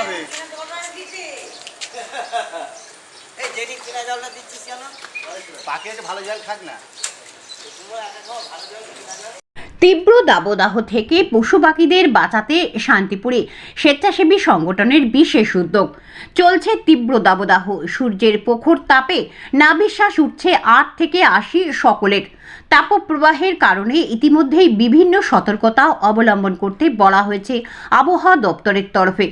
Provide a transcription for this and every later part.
হবে। এই কিনা জলটা দিচ্ছিস কেন? পাকে ভালো জল খাক না। তোমরা একা খাও ভালো জল কিনা জল। তীব্র দাবদাহ থেকে পশু পাখিদের বাঁচাতে শান্তিপুরে স্বেচ্ছাসেবী সংগঠনের বিশেষ উদ্যোগ। চলছে তীব্র দাবদাহ। সূর্যের প্রখর তাপে নাবিশ্বাস উঠছে আট থেকে আশি সকলের। তাপপ্রবাহের কারণে ইতিমধ্যেই বিভিন্ন সতর্কতা অবলম্বন করতে বলা হয়েছে আবহাওয়া দপ্তরের তরফে।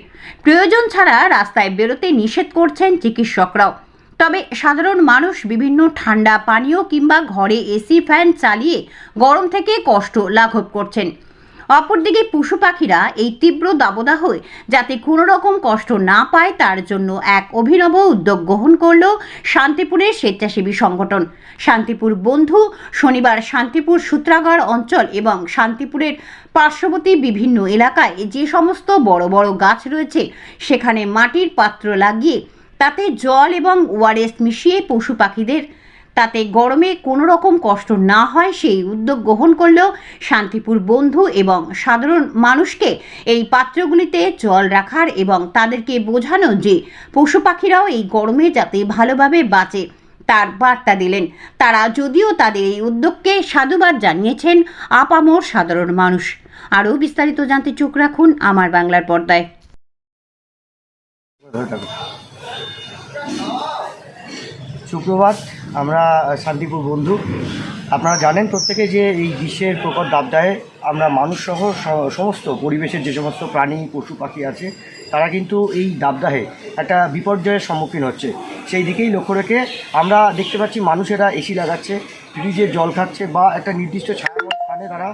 প্রয়োজন ছাড়া রাস্তায় বেরোতে নিষেধ করছেন চিকিৎসকরাও। তবে সাধারণ মানুষ বিভিন্ন ঠান্ডা পানীয় কিংবা ঘরে এসি, ফ্যান চালিয়ে গরম থেকে কষ্ট লাঘব করছেন। অপরদিকে পশু পাখিরা এই তীব্র দাবদাহে যাতে কোনো রকম কষ্ট না পায়, তার জন্য এক অভিনব উদ্যোগ গ্রহণ করল শান্তিপুরের স্বেচ্ছাসেবী সংগঠন। শান্তিপুর বন্ধু, শনিবার শান্তিপুর সূত্রাগড় অঞ্চল এবং শান্তিপুরের পার্শ্ববর্তী বিভিন্ন এলাকায় যে সমস্ত বড় বড় গাছ রয়েছে, সেখানে মাটির পাত্র লাগিয়ে তাতে জল এবং ওআরএস মিশিয়ে পশু পাখিদের, তাতে গরমে কোনো রকম কষ্ট না হয় সেই উদ্যোগ গ্রহণ করলেও শান্তিপুর বন্ধু এবং সাধারণ মানুষকে এই পাত্রগুলিতে জল রাখার এবং তাদেরকে বোঝানো যে পশু পাখিরাও এই গরমে যাতে ভালোভাবে বাঁচে, তার বার্তা দিলেন। তারা যদিও তাদের এই উদ্যোগকে সাধুবাদ জানিয়েছেন আপামোর সাধারণ মানুষ। আরও বিস্তারিত জানতে চোখ রাখুন আমার বাংলার পর্দায়। সুপ্রভাত, আমরা শান্তিপুর বন্ধু। আপনারা জানেন প্রত্যেকে যে এই গ্রীষ্মের প্রকট দাবদাহে আমরা মানুষসহ সমস্ত পরিবেশের যে সমস্ত প্রাণী, পশু, পাখি আছে, তারা কিন্তু এই দাবদাহে একটা বিপর্যয়ের সম্মুখীন হচ্ছে। সেই দিকেই লক্ষ্য রেখে আমরা দেখতে পাচ্ছি মানুষেরা এসি লাগাচ্ছে ফ্রিজের জল খাচ্ছে বা একটা নির্দিষ্ট ছায়া স্থানে তারা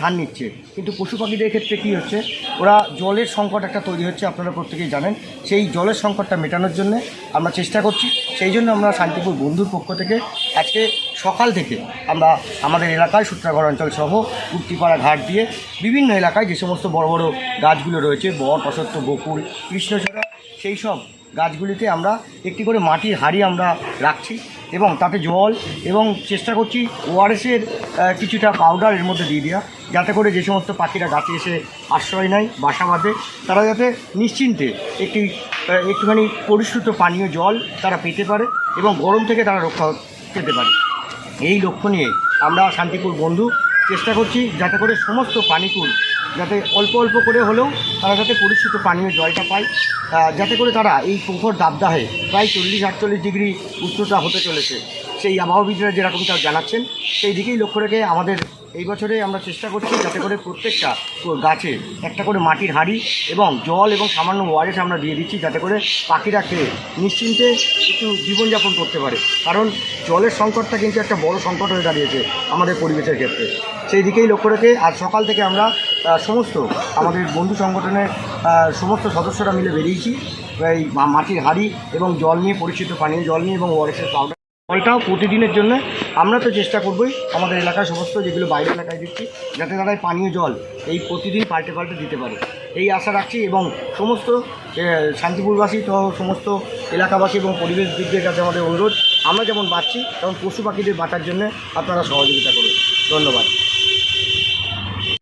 ধান নিচ্ছে। কিন্তু পশু পাখিদের ক্ষেত্রে কী হচ্ছে? ওরা জলের সংকট একটা তৈরি হচ্ছে, আপনারা প্রত্যেকেই জানেন। সেই জলের সংকটটা মেটানোর জন্য আমরা চেষ্টা করছি। সেই জন্য আমরা শান্তিপুর বন্ধুর পক্ষ থেকে আজকে সকাল থেকে আমরা আমাদের এলাকায় সূত্রাগড় অঞ্চল সহ উত্তিপাড়া ঘাট দিয়ে বিভিন্ন এলাকায় যে সমস্ত বড় বড় গাছগুলো রয়েছে বর অসত্য বকুল কৃষ্ণচূড়া, সেই সব গাছগুলিতে আমরা একটি করে মাটির হাঁড়ি আমরা রাখছি। এবং তাতে জল এবং চেষ্টা করছি ওআরএসের কিছুটা পাউডার এর মধ্যে দিয়ে দেওয়া, যাতে করে যে সমস্ত পাখিরা গাছে এসে আশ্রয় নেয়, বাসা বাঁধে, তারা যাতে নিশ্চিন্তে একটি একটুখানি পরিশ্রুত পানীয় জল তারা পেতে পারে এবং গরম থেকে তারা রক্ষা পেতে পারে। এই লক্ষ্য নিয়ে আমরা শান্তিপুর বন্ধু চেষ্টা করছি যাতে করে সমস্ত পানিকুল যাতে অল্প অল্প করে হলেও তারা যাতে পরিশ্রুত পানীয় জলটা পায় যাতে করে তারা এই প্রখর দাবদাহে প্রায় চল্লিশ আটচল্লিশ ডিগ্রি উষ্ণতা হতে চলেছে। সেই আবহাওয়াবিদরা যেরকম তারা জানাচ্ছেন, সেই দিকেই লক্ষ্য রেখে আমাদের এই বছরে আমরা চেষ্টা করছি যাতে করে প্রত্যেকটা গাছে একটা করে মাটির হাঁড়ি এবং জল এবং সামান্য ওয়ারেস আমরা দিয়ে দিচ্ছি যাতে করে পাখিরা খেয়ে নিশ্চিন্তে একটু জীবনযাপন করতে পারে। কারণ জলের সংকটটা কিন্তু একটা বড় সংকট হয়ে দাঁড়িয়েছে আমাদের পরিবেশের ক্ষেত্রে। সেই দিকেই লক্ষ্য রেখে আজ সকাল থেকে আমরা সমস্ত আমাদের বন্ধু সংগঠনের সমস্ত সদস্যরা মিলে বেরিয়েছি। এই মাটির হাঁড়ি এবং জল নিয়ে, পরিচিত পানীয় জল নিয়ে এবং ওয়ারেসের পাউডার জলটাও প্রতিদিনের জন্য আমরা তো চেষ্টা করবই আমাদের এলাকায় সমস্ত যেগুলো বাইরে এলাকায় দিচ্ছি যাতে তারা পানীয় জল এই প্রতিদিন পাল্টে পাল্টে দিতে পারে। এই আশা রাখছি এবং সমস্ত শান্তিপুরবাসী তো সমস্ত এলাকাবাসী এবং পরিবেশবিদদের কাছে আমাদের অনুরোধ, আমরা যেমন বাঁচছি, তেমন পশু পাখিদের বাঁচার জন্য আপনারা সহযোগিতা করুন। ধন্যবাদ।